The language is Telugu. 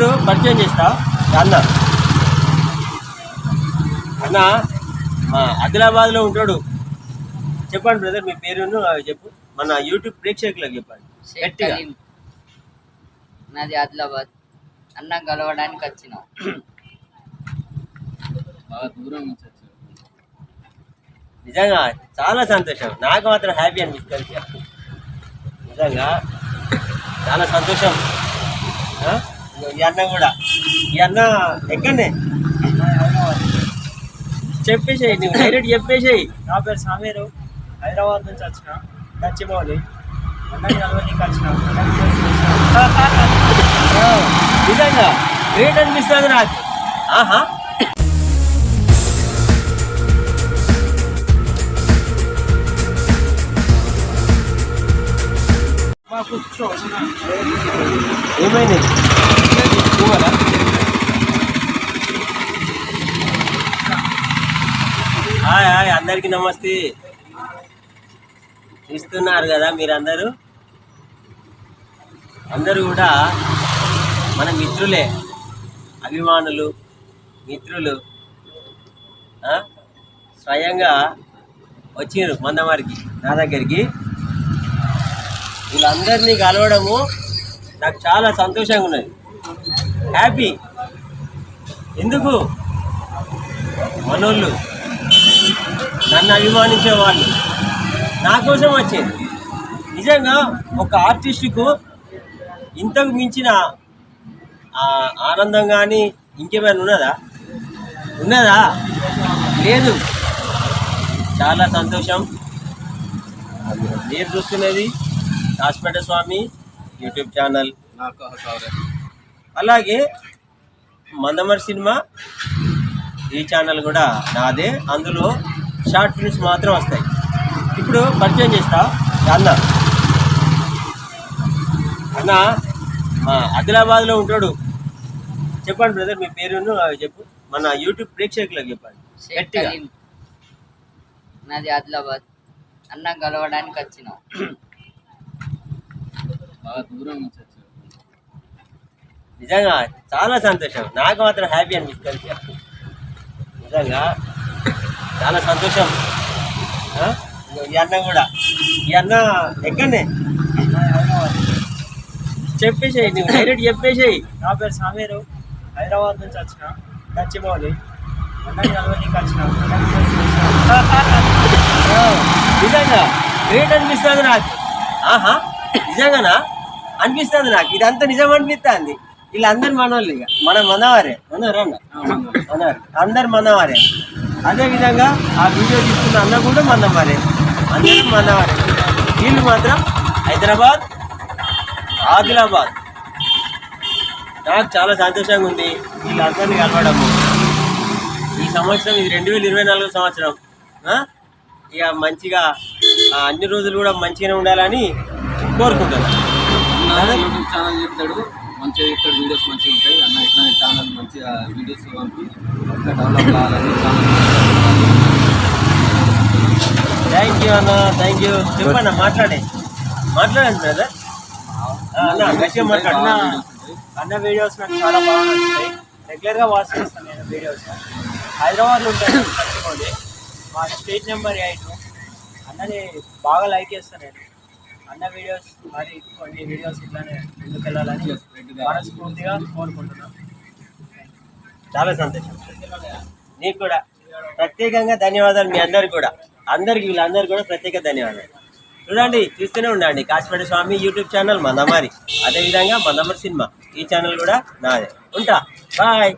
ఇప్పుడు పరిచయం చేస్తా. అన్న. అన్న మా ఆదిలాబాద్లో ఉంటాడు. చెప్పండి బ్రదర్ మీ పేరును అవి చెప్పు. మన యూట్యూబ్ ప్రేక్షకులకు చెప్పండి. గట్టిగా. నాది ఆదిలాబాద్. అన్న కలవడానికి వచ్చినాం. దూరం నిజంగా చాలా సంతోషం. నాకు మాత్రం హ్యాపీ అనిపిస్తుంది. నిజంగా చాలా సంతోషం? ఈ అన్న కూడా. ఈ అన్న ఎక్కడనే? చెప్పేసేయి నువ్వు డైరెక్ట్ చెప్పేసేయి. నా పేరు సమీరు. హైదరాబాద్ నుంచి వచ్చిన. గచ్చిబౌలి. అన్నకి నలభైకి వచ్చిన. నిజంగా? గ్రేట్ అనిపిస్తుంది నాకు. ఆహా. ఏమైంది? చూడాలా హాయ్ హాయ్ అందరికీ నమస్తే. ఇస్తున్నారు కదా మీరందరూ? అందరూ కూడా మన మిత్రులే అభిమానులు మిత్రులు స్వయంగా వచ్చినారు మందమారికి నా దగ్గరికి. వీళ్ళందరినీ కలవడము నాకు చాలా సంతోషంగా ఉన్నది. హ్యాపీ. ఎందుకు? మనోళ్ళు నన్ను అభిమానించే వాళ్ళు నా కోసం వచ్చేది నిజంగా ఒక ఆర్టిస్టుకు ఇంతకు మించిన ఆనందం కానీ ఇంకేమైనా ఉన్నదా? ఉన్నదా? లేదు. చాలా సంతోషం. మీరు చూస్తున్నది దాస్పేట స్వామి యూట్యూబ్ ఛానల్. నాకు అలాగే మందమర్ సినిమా ఈ ఛానల్ కూడా నాదే. అందులో షార్ట్ ఫిల్మ్స్ మాత్రం వస్తాయి. ఇప్పుడు పరిచయం చేస్తా. అన్న. అన్న ఆదిలాబాద్లో ఉంటాడు. చెప్పండి బ్రదర్ మీ పేరును అవి చెప్పు. మన యూట్యూబ్ ప్రేక్షకులకు చెప్పండి. గట్టిగా. నాది ఆదిలాబాద్. అన్న కలవడానికి వచ్చినాం. బాగా దూరం నుంచి నిజంగా చాలా సంతోషం. నాకు మాత్రం హ్యాపీ అనిపిస్తుంది నిజంగా చాలా సంతోషం? ఈ అన్న కూడా. ఈ అన్న ఎక్కడనే? చెప్పేసేయి నువ్వు డైరెక్ట్ చెప్పేసేయి. నా పేరు సమీరు. హైదరాబాద్ నుంచి వచ్చిన. గచ్చిబౌలి. అన్నకి వచ్చిన. నిజంగా గ్రేట్ అనిపిస్తుంది నాకు. ఆహా నిజంగానా? అనిపిస్తుంది నాకు. ఇదంతా నిజం అనిపిస్తుంది. వీళ్ళందరు మనోళ్ళు ఇక. మన మనవారే. మనవారా అన్న మనవారు అందరు మనవారే. అదే విధంగా ఆ వీడియో తీసుకున్న అన్న కూడా మనవారే. అందరూ మనవారే. వీళ్ళు మాత్రం హైదరాబాద్ ఆదిలాబాద్. నాకు చాలా సంతోషంగా ఉంది వీళ్ళందరినీ కలవడము. ఈ సంవత్సరం ఇది రెండు వేల ఇరవై నాలుగు సంవత్సరం? ఇక మంచిగా అన్ని రోజులు కూడా మంచిగానే ఉండాలని కోరుకుంటున్నాను. యూట్యూబ్ ఛానల్ చెప్తాడు. మంచిగా చెప్తాడు వీడియోస్ మంచిగా ఉంటాయి. అన్న ఇట్లా ఛానల్ మంచిగా వీడియోస్ పంపి ఇంకా డెవలప్ కావాలని థ్యాంక్ యూ అన్న థ్యాంక్ యూ చెప్పన్న మాట్లాడే. మాట్లాడండి బ్రదర్ అన్న గట్టిగా మాట్లాడు. అన్న అన్న వీడియోస్ నాకు చాలా బాగా నచ్చుతాయి. రెగ్యులర్గా వాచ్ చేస్తాను నేను వీడియోస్ హైదరాబాద్లో ఉంటాను మా స్టేట్ నెంబర్ ఎయిట్ అన్నని బాగా లైక్ చేస్తాను నేను. అన్న వీడియోస్ మరి కొన్ని వీడియోస్ ఇట్లానే ముందుకు వెళ్ళాలని మనస్ఫూర్తిగా కోరుకుంటున్నాం. చాలా సంతోషం. నీకు కూడా ప్రత్యేకంగా ధన్యవాదాలు మీ అందరికి కూడా. అందరికి వీళ్ళందరికీ కూడా ప్రత్యేక ధన్యవాదాలు. చూడండి చూస్తూనే ఉండండి. Kasipet Swamy YouTube channel Mandamarri. అదేవిధంగా మందమరి సినిమా. ఈ ఛానల్ కూడా నాదే. ఉంటా. బాయ్